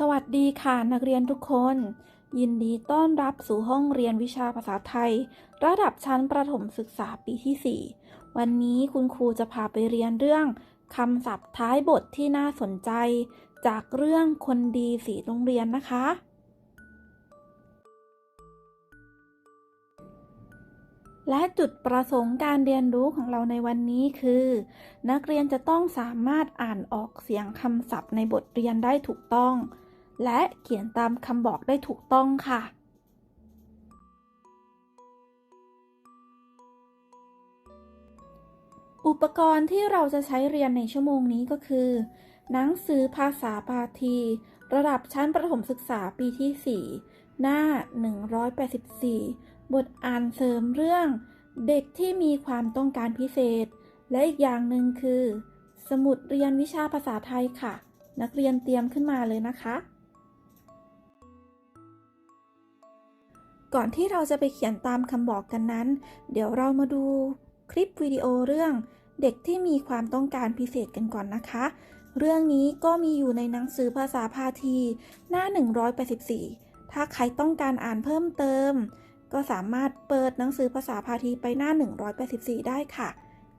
สวัสดีค่ะนักเรียนทุกคน ยินดีต้อนรับสู่ห้องเรียนวิชาภาษาไทย ระดับชั้นประถมศึกษาปีที่ 4 วันนี้คุณครูจะพาไปเรียนเรื่องคำศัพท์ท้ายบทที่น่าสนใจ จากเรื่องคนดีสีโรงเรียนนะคะ และจุดประสงค์การเรียนรู้ของเราในวันนี้คือ นักเรียนจะต้องสามารถอ่านออกเสียงคำศัพท์ในบทเรียนได้ถูกต้อง และเขียนตามคำบอกได้ถูกต้องค่ะ อุปกรณ์ที่เราจะใช้เรียนในชั่วโมงนี้ก็คือ หนังสือภาษาพาที ระดับชั้นประถมศึกษาปีที่ 4 หน้า 184 บทอ่านเสริมเรื่องเด็กที่มีความต้องการพิเศษ และอีกอย่างหนึ่งคือ สมุดเรียนวิชาภาษาไทยค่ะ นักเรียนเตรียมขึ้นมาเลยนะคะ ก่อนที่เราจะไปเขียนตามคำบอกกันนั้น เดี๋ยวเรามาดูคลิปวิดีโอเรื่อง เด็กที่มีความต้องการพิเศษกันก่อนนะคะ เรื่องนี้ก็มีอยู่ในหนังสือภาษาพาที หน้า 184 ถ้าใครต้องการอ่านเพิ่มเติม ก็สามารถเปิดหนังสือภาษาพาทีไปหน้า 184 ได้ค่ะ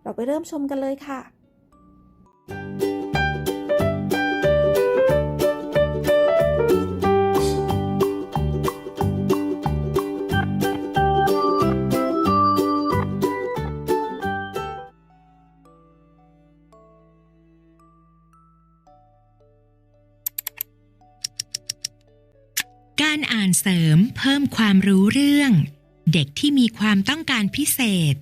เราไปเริ่มชมกันเลยค่ะ การอ่านเสริมเพิ่มความรู้เรื่อง เด็กที่มีความต้องการพิเศษ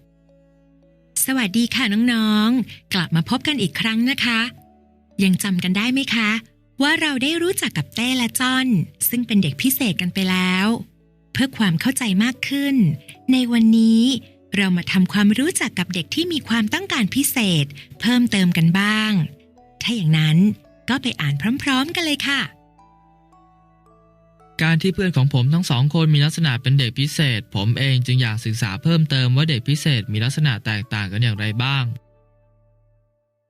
สวัสดีค่ะน้องๆ กลับมาพบกันอีกครั้งนะคะ ยังจำกันได้ไหมคะ ว่าเราได้รู้จักกับเต้และจอน ซึ่งเป็นเด็กพิเศษกันไปแล้ว เพื่อความเข้าใจมากขึ้น ในวันนี้เรามาทำความรู้จักกับเด็กที่มีความต้องการพิเศษ เพิ่มเติมกันบ้าง ถ้าอย่างนั้นก็ไปอ่านพร้อม ๆ กันเลยค่ะ การที่เพื่อนของผมทั้งสองคนมีลักษณะเป็นเด็กพิเศษ ผมเองจึงอยากศึกษาเพิ่มเติมว่าเด็กพิเศษมีลักษณะแตกต่างกันอย่างไรบ้าง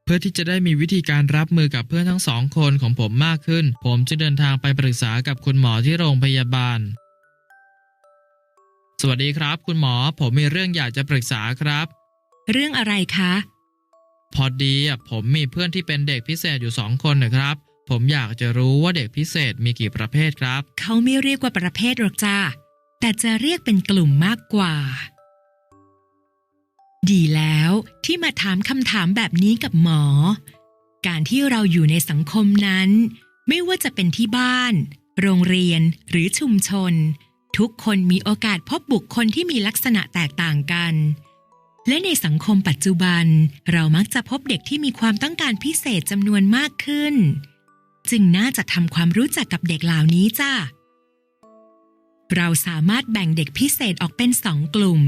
เพื่อที่จะได้มีวิธีการรับมือกับเพื่อนทั้งสองคนของผมมากขึ้น ผมจึงเดินทางไปปรึกษากับคุณหมอที่โรงพยาบาล สวัสดีครับ คุณหมอ ผมมีเรื่องอยากจะปรึกษาครับ เรื่องอะไรคะ พอดีอะผมมีเพื่อนที่เป็นเด็กพิเศษอยู่สองคนนะครับ ผมอยากจะรู้ว่าเด็กพิเศษมีกี่ประเภทครับ เขาไม่เรียกว่าประเภทหรอกจ้าแต่จะเรียกเป็นกลุ่มมากกว่า ดีแล้วที่มาถามคำถามแบบนี้กับหมอ การที่เราอยู่ในสังคมนั้น ไม่ว่าจะเป็นที่บ้าน โรงเรียนหรือชุมชน ทุกคนมีโอกาสพบบุคคลที่มีลักษณะแตกต่างกัน และในสังคมปัจจุบัน เรามักจะพบเด็กที่มีความต้องการพิเศษจำนวนมากขึ้น จึงน่าจะทำความรู้จักกับเด็กเหล่านี้จ้าเราสามารถแบ่งเด็กพิเศษออกเป็นสองกลุ่ม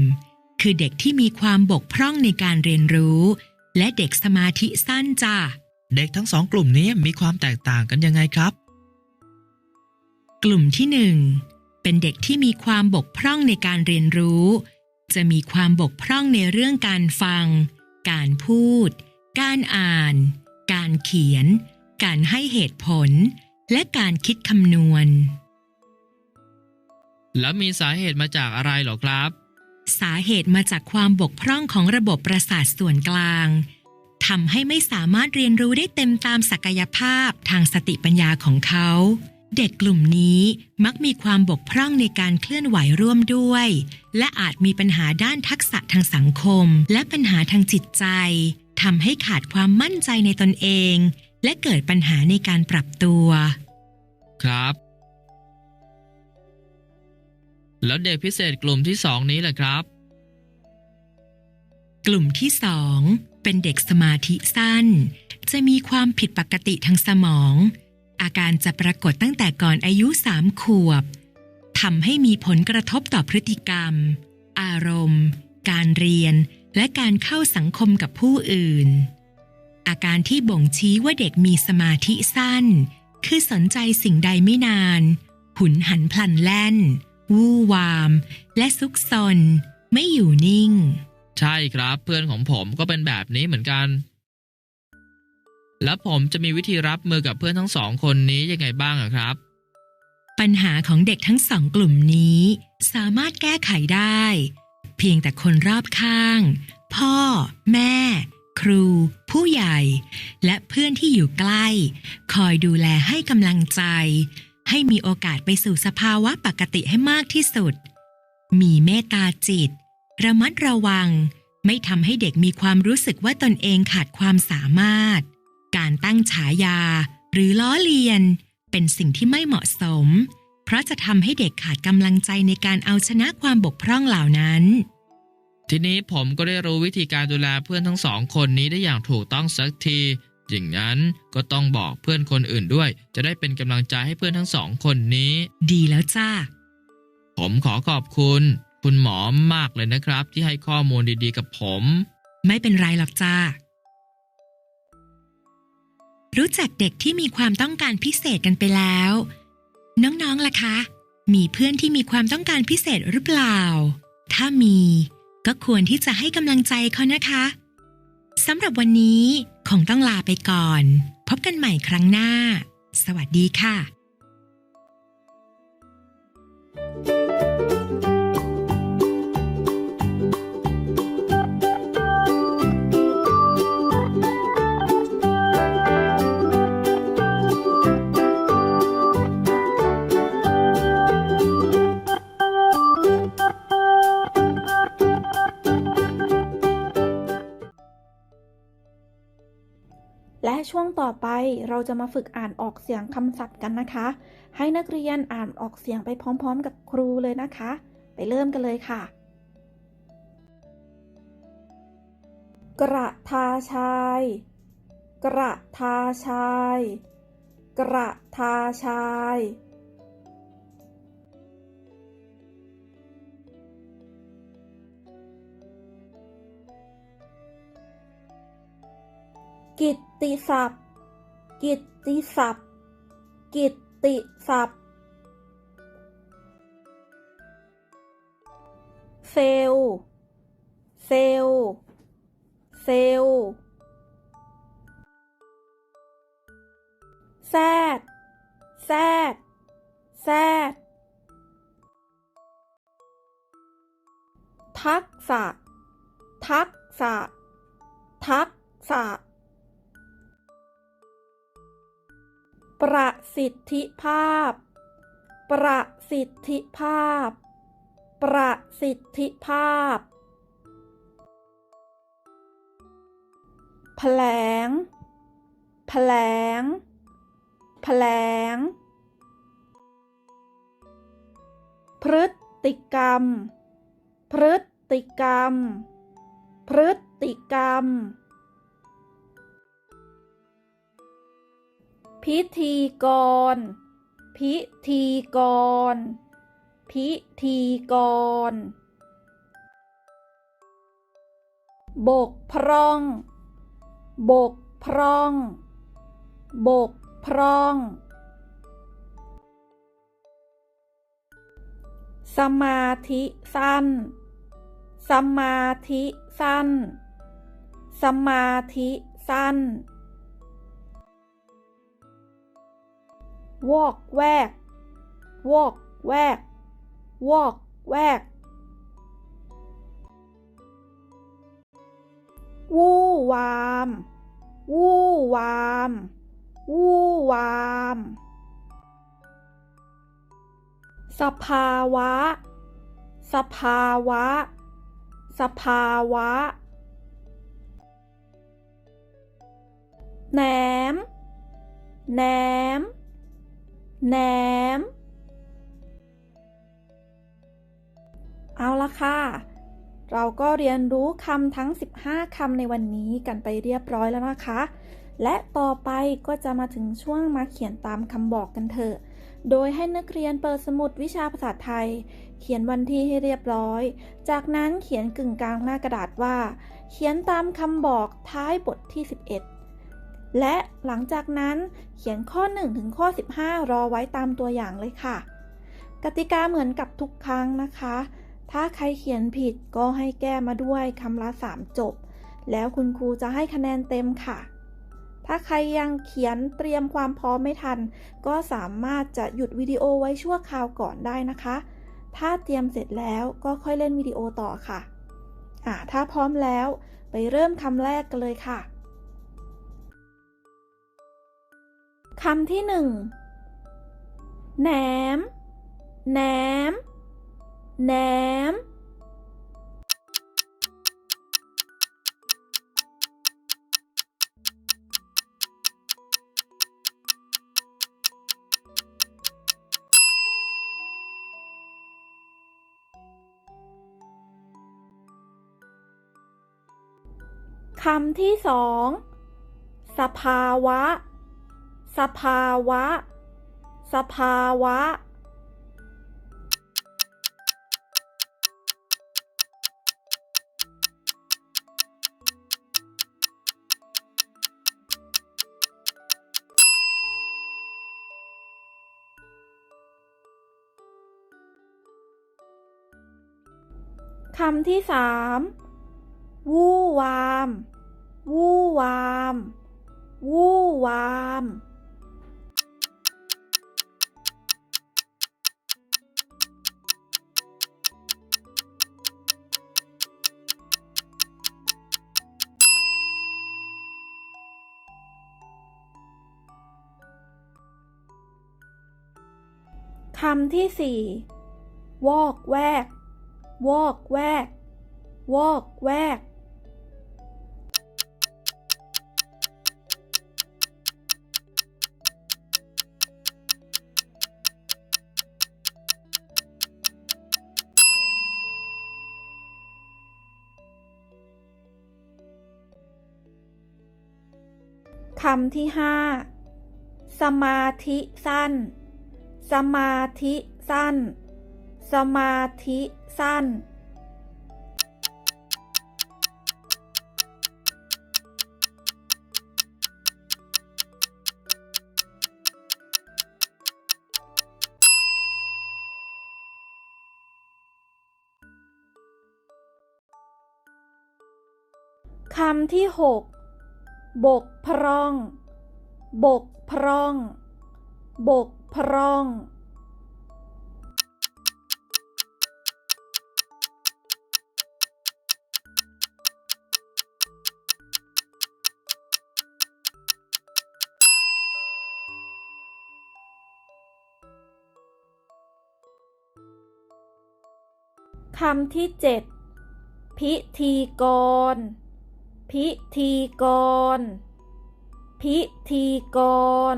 คือเด็กที่มีความบกพร่องในการเรียนรู้ และเด็กสมาธิสั้นจ้าเด็กทั้งสองกลุ่มนี้มีความแตกต่างกันยังไงครับ กลุ่มที่หนึ่งเป็นเด็กที่มีความบกพร่องในการเรียนรู้ จะมีความบกพร่องในเรื่องการฟัง การพูด การอ่าน การเขียน การให้เหตุผล และการคิดคำนวณ แล้วมีสาเหตุมาจากอะไรเหรอครับ สาเหตุมาจากความบกพร่องของระบบประสาทส่วนกลางทำให้ไม่สามารถเรียนรู้ได้เต็มตามศักยภาพทางสติปัญญาของเขา เด็กกลุ่มนี้มักมีความบกพร่องในการเคลื่อนไหวร่วมด้วย และอาจมีปัญหาด้านทักษะทางสังคม และปัญหาทางจิตใจทำให้ขาดความมั่นใจในตนเอง และเกิดปัญหาในการปรับตัว ครับ แล้วเด็กพิเศษกลุ่มที่สองนี้แหละครับ กลุ่มที่สองเป็นเด็กสมาธิสั้น จะมีความผิดปกติทางสมอง อาการจะปรากฏตั้งแต่ก่อนอายุสามขวบทำให้มีผลกระทบต่อพฤติกรรม อารมณ์ การเรียน และการเข้าสังคมกับผู้อื่น อาการที่บ่งชี้ว่าเด็กมีสมาธิสั้น คือสนใจสิ่งใดไม่นาน หุนหันพลันแล่น วู่วาม และซุกซน ไม่อยู่นิ่ง ใช่ครับเพื่อนของผมก็เป็นแบบนี้เหมือนกัน แล้วผมจะมีวิธีรับมือกับเพื่อนทั้งสองคนนี้ยังไงบ้างอะครับ ปัญหาของเด็กทั้งสองกลุ่มนี้ สามารถแก้ไขได้ เพียงแต่คนรอบข้าง พ่อ แม่ ครู ผู้ใหญ่ และเพื่อนที่อยู่ใกล้ คอยดูแลให้กำลังใจ ให้มีโอกาสไปสู่สภาวะปกติให้มากที่สุด มีเมตตาจิต ระมัดระวัง ไม่ทำให้เด็กมีความรู้สึกว่าตนเองขาดความสามารถ การตั้งฉายา หรือล้อเลียน เป็นสิ่งที่ไม่เหมาะสม เพราะจะทำให้เด็กขาดกำลังใจในการเอาชนะความบกพร่องเหล่านั้น ทีนี้ผมก็ได้รู้วิธีการดูแลเพื่อนทั้งสองคนนี้ได้อย่างถูกต้องสักทีอย่างนั้นก็ต้องบอกเพื่อนคนอื่นด้วย จะได้เป็นกำลังใจให้เพื่อนทั้งสองคนนี้ ดีแล้วจ้า ผมขอขอบคุณ คุณหมอมากเลยนะครับ ที่ให้ข้อมูลดีๆกับผม ไม่เป็นไรหรอกจ้า รู้จักเด็กที่มีความต้องการพิเศษกันไปแล้ว น้องๆล่ะคะ มีเพื่อนที่มีความต้องการพิเศษหรือเปล่า ถ้ามี ก็ควรที่จะให้กำลังใจเขานะคะสำหรับวันนี้คงต้องลาไปก่อน พบกันใหม่ครั้งหน้า สวัสดีค่ะ ช่วงต่อไปเราจะมาฝึกอ่านออกเสียงคำศัพท์กันนะคะ ให้นักเรียนอ่านออกเสียงไปพร้อมๆ กับครูเลยนะคะ ไปเริ่มกันเลยค่ะ กระทาชาย กระทาชาย กระทาชาย กิตติศัพท์ กิตติศัพท์ กิตติศัพท์ เซล เซล เซลลแซดแซดแซดทักษะ ทักษะ ทักษะ ประสิทธิภาพ ประสิทธิภาพ ประสิทธิภาพ แผลง แผลง แผลง พฤติกรรม พฤติกรรม พฤติกรรม พิธีกร พิธีกร พิธีกร บกพร่อง บกพร่อง บกพร่อง สมาธิสั้น สมาธิสั้น สมาธิสั้น วอกแวก วอกแวก วอกแวก วู่วาม วู่วาม วู่วาม สภาวะ สภาวะ สภาวะ แหนม แหนม แหนม เอาละค่ะ เราก็เรียนรู้คำทั้ง 15คำในวันนี้กันไปเรียบร้อยแล้วนะคะ และต่อไปก็จะมาถึงช่วงมาเขียนตามคำบอกกันเถอะ โดยให้นักเรียนเปิดสมุดวิชาภาษาไทย เขียนวันที่ให้เรียบร้อย จากนั้นเขียนกึ่งกลางหน้ากระดาษว่า เขียนตามคำบอกท้ายบทที่ 11 และหลังจากนั้นเขียนข้อ 1 ถึงข้อ 15 รอไว้ตามตัวอย่างเลยค่ะ กติกาเหมือนกับทุกครั้งนะคะ ถ้าใครเขียนผิดก็ให้แก้มาด้วยคำละ 3 จบ แล้วคุณครูจะให้คะแนนเต็มค่ะ ถ้าใครยังเขียนเตรียมความพร้อมไม่ทัน ก็สามารถจะหยุดวิดีโอไว้ชั่วคราวก่อนได้นะคะ ถ้าเตรียมเสร็จแล้วก็ค่อยเล่นวิดีโอต่อค่ะอ่าถ้าพร้อมแล้วไปเริ่มคำแรกกันเลยค่ะ คำที่หนึ่งแหนมแหนมแหนมคำที่สอง สภาวะ สภาวะ สภาวะ คำที่สามวู่วาม วู่วาม วู่วาม คำที่สี่วอกแวก วอกแวก วอกแวก คำที่ห้าสมาธิสั้น สมาธิสั้น สมาธิสั้น คำที่หกบกพร่อง บกพร่อง บก พร่อง คำที่เจ็ดพิธีกร พิธีกร พิธีกร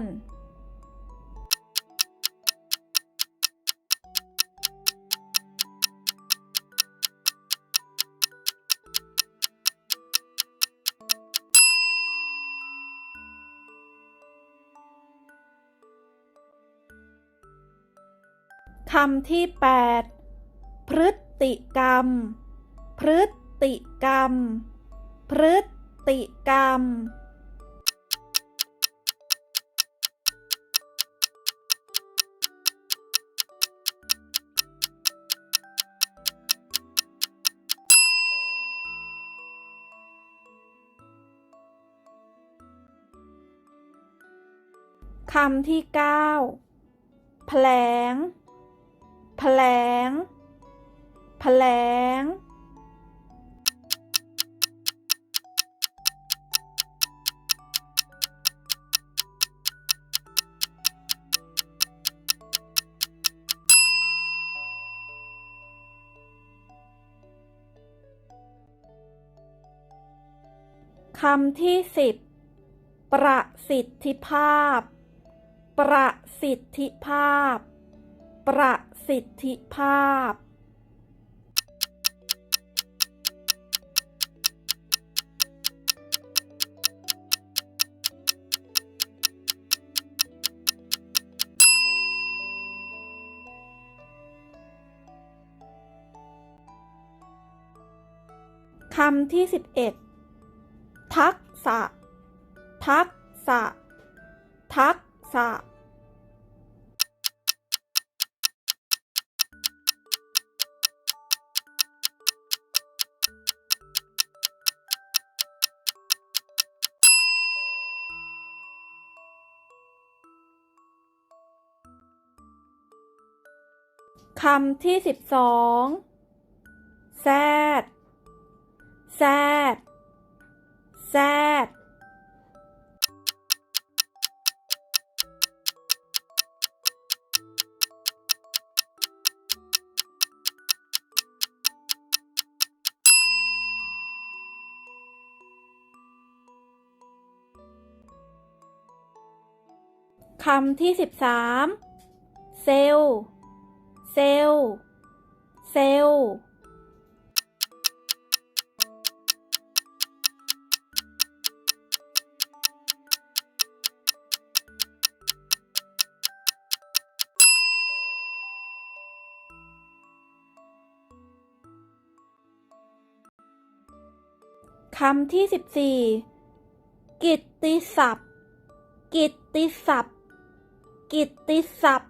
คำที่แปดพฤติกรรม พฤติกรรม พฤติกรรม คำที่เก้าแผลง แผลง แผลง คำที่สิบ ประสิทธิภาพ ประสิทธิภาพ ประสิทธิภาพ คำที่สิบเอ็ดทักษะ ทักษะ ทักษะ คำที่สิบสองแซดแซดแซดคำที่สิบสามเซลล เซลลเซลลคำที่สิบสี่กิตติศัพท์ กิตติศัพท์ กิตติศัพท์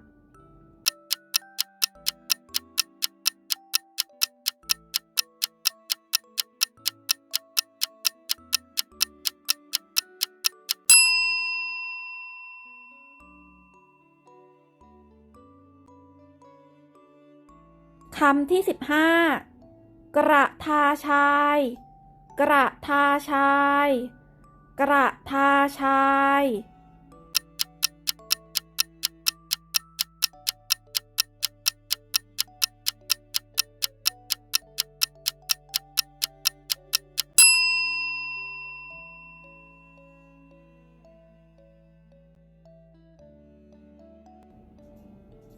คำที่สิบห้ากระทาชาย กระทาชาย กระทาชาย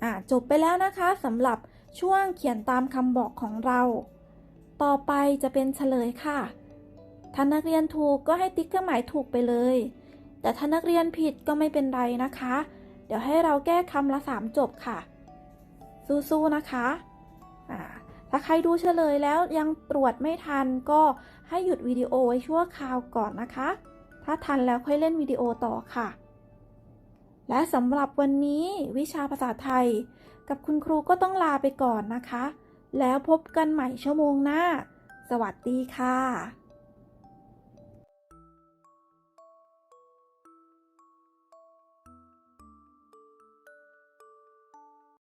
อ่าจบไปแล้วนะคะสำหรับ ช่วงเขียนตามคำบอกของเรา ต่อไปจะเป็นเฉลยค่ะ ถ้านักเรียนถูกก็ให้ติ๊กเครื่องหมายถูกไปเลย แต่ถ้านักเรียนผิดก็ไม่เป็นไรนะคะ เดี๋ยวให้เราแก้คำละสามจบค่ะ สู้ๆนะคะถ้าใครดูเฉลยแล้วยังตรวจไม่ทันก็ให้หยุดวิดีโอไว้ชั่วคราวก่อนนะคะ ถ้าทันแล้วค่อยเล่นวิดีโอต่อค่ะ และสำหรับวันนี้วิชาภาษาไทย กับคุณครูก็ต้องลาไปก่อนนะคะ แล้วพบกันใหม่ชั่วโมงหน้า สวัสดีค่ะ